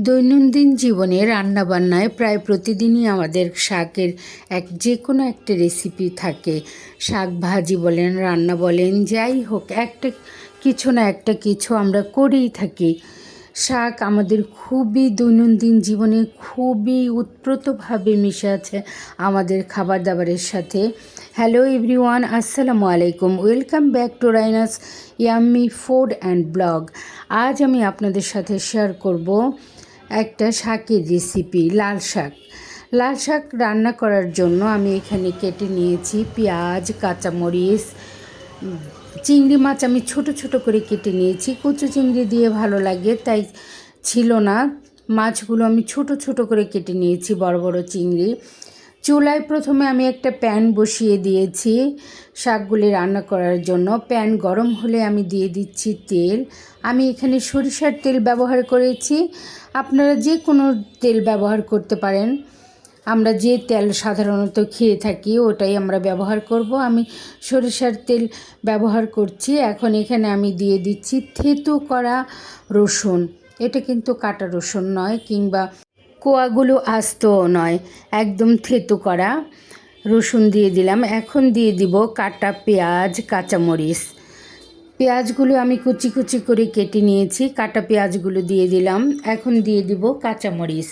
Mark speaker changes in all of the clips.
Speaker 1: দৈনন্দিন জীবনে রান্নাবান্নায় প্রায় প্রতিদিনই আমাদের শাকের এক যে কোনো একটা রেসিপি থাকে। শাক ভাজি বলেন, রান্না বলেন, যাই হোক, একটা কিছু না একটা কিছু আমরা করেই থাকি। শাক আমাদের খুবই দৈনন্দিন জীবনে খুবই উৎপ্রতভাবে মিশে আছে আমাদের খাবার দাবারের সাথে। হ্যালো এভরিওয়ান আসসালামু আলাইকুম। Welcome back to Raina's yummy food and blog আজ আমি আপনাদের সাথে শেয়ার করব একটা শাকের রেসিপি লাল শাক। লাল শাক রান্না করার জন্য আমি এখানে কেটে নিয়েছি পেঁয়াজ, কাঁচামরিচ চিংড়ি মাছ আমি ছোট ছোট করে কেটে নিয়েছি। কচু চিংড়ি দিয়ে ভালো লাগে, তাই ছিল না। মাছগুলো আমি ছোট ছোট করে কেটে নিয়েছি, বড় বড় চিংড়ি। চুলায় প্রথমে আমি একটা প্যান বসিয়ে দিয়েছি শাকগুলি রান্না করার জন্য। প্যান গরম হলে আমি দিয়ে দিচ্ছি তেল। আমি এখানে সরিষার তেল ব্যবহার করেছি। আপনারা যে কোনো তেল ব্যবহার করতে পারেন। আমরা যে তেল সাধারণত খেয়ে থাকি, ওটাই আমরা ব্যবহার করব। আমি সরিষার তেল ব্যবহার করছি। এখন এখানে আমি দিয়ে দিচ্ছি থেতো করা রসুন। এটা কিন্তু কাটা রসুন নয় কিংবা কোয়াগুলো আস্তও নয়, একদম থেতু করা। রসুন দিয়ে দিলাম। এখন দিয়ে দিব কাটা পেঁয়াজ, কাঁচামরিচ। পেঁয়াজগুলো আমি কুচি কুচি করে কেটে নিয়েছি। কাটা পেঁয়াজগুলো দিয়ে দিলাম। এখন দিয়ে দিব কাঁচামরিচ।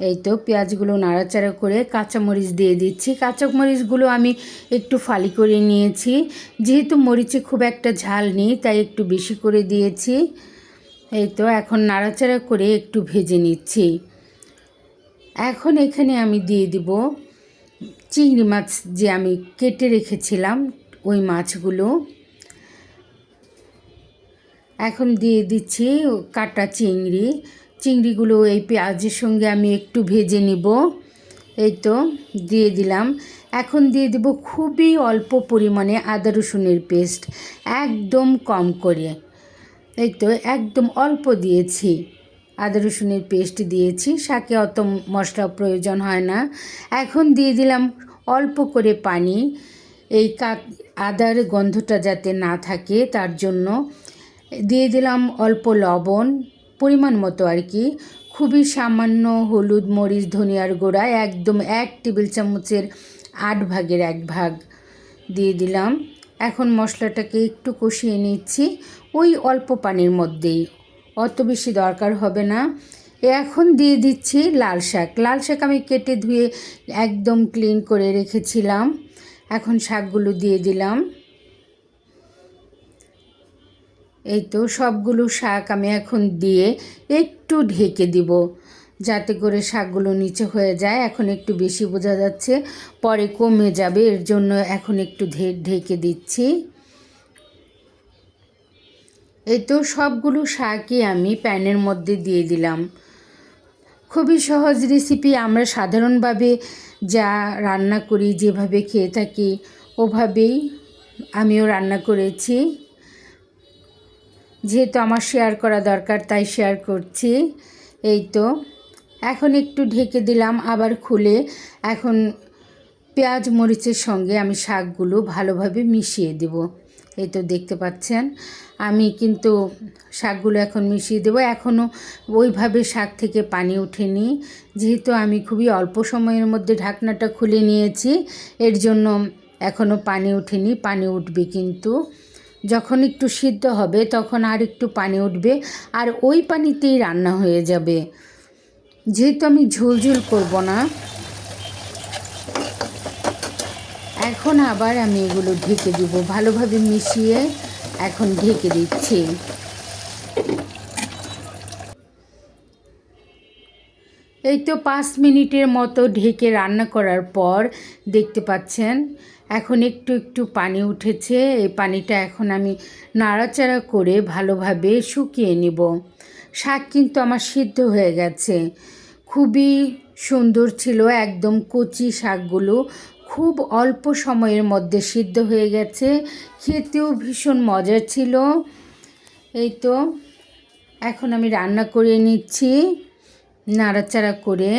Speaker 1: এই তো পেঁয়াজগুলো নাড়াচাড়া করে কাঁচামরিচ দিয়ে দিচ্ছি। কাঁচামরিচগুলো আমি একটু ফালি করে নিয়েছি। যেহেতু মরিচে খুব একটা ঝাল নেই, তাই একটু বেশি করে দিয়েছি। এই তো এখন নাড়াচাড়া করে একটু ভেজে নিচ্ছি। এখন এখানে আমি দিয়ে দিব চিংড়ি মাছ যে আমি কেটে রেখেছিলাম, ওই মাছগুলো। এখন দিয়ে দিচ্ছি কাটা চিংড়ি। চিংড়িগুলো এই পেঁয়াজের সঙ্গে আমি একটু ভেজে নিব। এই তো দিয়ে দিলাম। এখন দিয়ে দেব খুবই অল্প পরিমাণে আদা রসুনের পেস্ট, একদম কম করে। এই তো একদম অল্প দিয়েছি। আদা রসুনের পেস্ট দিয়েছি। শাকে অত মশলা প্রয়োজন হয় না। এখন দিয়ে দিলাম অল্প করে পানি। এই কাক আদার গন্ধটা যাতে না থাকে, তার জন্য দিয়ে দিলাম অল্প লবণ, পরিমাণ মতো আর কি। খুবই সামান্য হলুদ, মরিচ, ধনিয়ার গুঁড়া, একদম এক টেবিল চামচের আট ভাগের এক ভাগ দিয়ে দিলাম। এখন মশলাটাকে একটু কষিয়ে নিচ্ছি, ওই অল্প পানির মধ্যেই। অত বেশি দরকার হবে না। এখন দিয়ে দিচ্ছি লাল শাক। লাল শাক আমি কেটে ধুয়ে একদম ক্লিন করে রেখেছিলাম। এখন শাকগুলো দিয়ে দিলাম। এই তো সবগুলো শাক আমি এখন দিয়ে একটু ঢেকে দিব। যাতে করে শাকগুলো নিচে হয়ে যায়। এখন একটু বেশি বোঝা যাচ্ছে। পরে কমে যাবে। এর জন্য এখন একটু ঢেকে দিচ্ছি। এই তো সবগুলো শাকই আমি প্যানের মধ্যে দিয়ে দিলাম। খুবই সহজ রেসিপি। আমরা সাধারণভাবে যা রান্না করি, যেভাবে খেয়ে থাকি, ওভাবেই আমিও রান্না করেছি। যেহেতু আমার শেয়ার করা দরকার, তাই শেয়ার করছি। এই তো এখন একটু ঢেকে দিলাম, আবার খুলে। এখন পেঁয়াজ মরিচের সঙ্গে আমি শাকগুলো ভালোভাবে মিশিয়ে দেব। এই তো দেখতে পাচ্ছেন, আমি কিন্তু শাকগুলো এখন মিশিয়ে দেবো। এখনও ওইভাবে শাক থেকে পানি ওঠেনি যেহেতু আমি খুবই অল্প সময়ের মধ্যে ঢাকনাটা খুলে নিয়েছি, এর জন্য এখনও পানি ওঠেনি পানি উঠবে কিন্তু। যখন একটু সিদ্ধ হবে, তখন আর একটু পানি উঠবে, আর ওই পানিতেই রান্না হয়ে যাবে। যেহেতু আমি ঝোলঝোল করব না, এখন আবার আমি এগুলো ঢেকে দিব। ভালোভাবে মিশিয়ে এখন ঢেকে দিচ্ছি। এই তো পাঁচ মিনিটের মতো ঢেকে রান্না করার পর দেখতে পাচ্ছেন, এখন একটু একটু পানি উঠেছে। এই পানিটা এখন আমি নাড়াচাড়া করে ভালোভাবে শুকিয়ে নিব। শাক কিন্তু আমার সিদ্ধ হয়ে গেছে। খুবই সুন্দর ছিল একদম কচি শাকগুলো। খুব অল্প সময়ের মধ্যে সিদ্ধ হয়ে গেছে। খেতেও ভীষণ মজার ছিল। এই তো, এখন আমি রান্না করে নিচ্ছি, নাড়াচাড়া করে।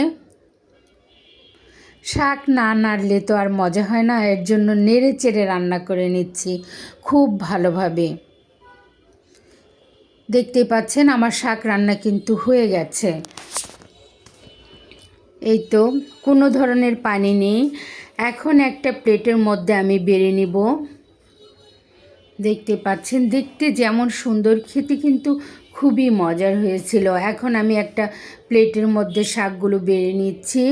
Speaker 1: শাক না নাড়লে তো আর মজা হয় না, এর জন্য নেড়ে চেড়ে রান্না করে নিচ্ছি, খুব ভালোভাবে। দেখতেই পাচ্ছেন আমার শাক রান্না কিন্তু হয়ে গেছে। এই তো, কোনো ধরনের পানি নেই। এখন একটা প্লেটের মধ্যে আমি বেড়ে নিব। দেখতে পাচ্ছেন, দেখতে যেমন সুন্দর, খেতে কিন্তু খুবই মজার হয়েছিল। এখন আমি একটা প্লেটের মধ্যে শাকগুলো বেড়ে নিচ্ছি।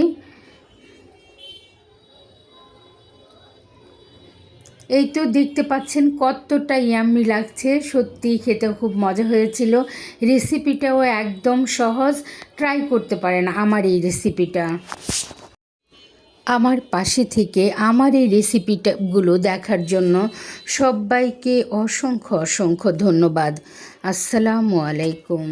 Speaker 1: এই তো দেখতে পাচ্ছেন কতটা ইয়াম্মি লাগছে। সত্যিই খেতে খুব মজা হয়েছিল। রেসিপিটাও একদম সহজ। ট্রাই করতে পারেন আমার এই রেসিপিটা আমার পাশে থেকে আমার এই রেসিপিটাগুলো দেখার জন্য সবাইকে অসংখ্য অসংখ্য ধন্যবাদ। আসসালামু আলাইকুম।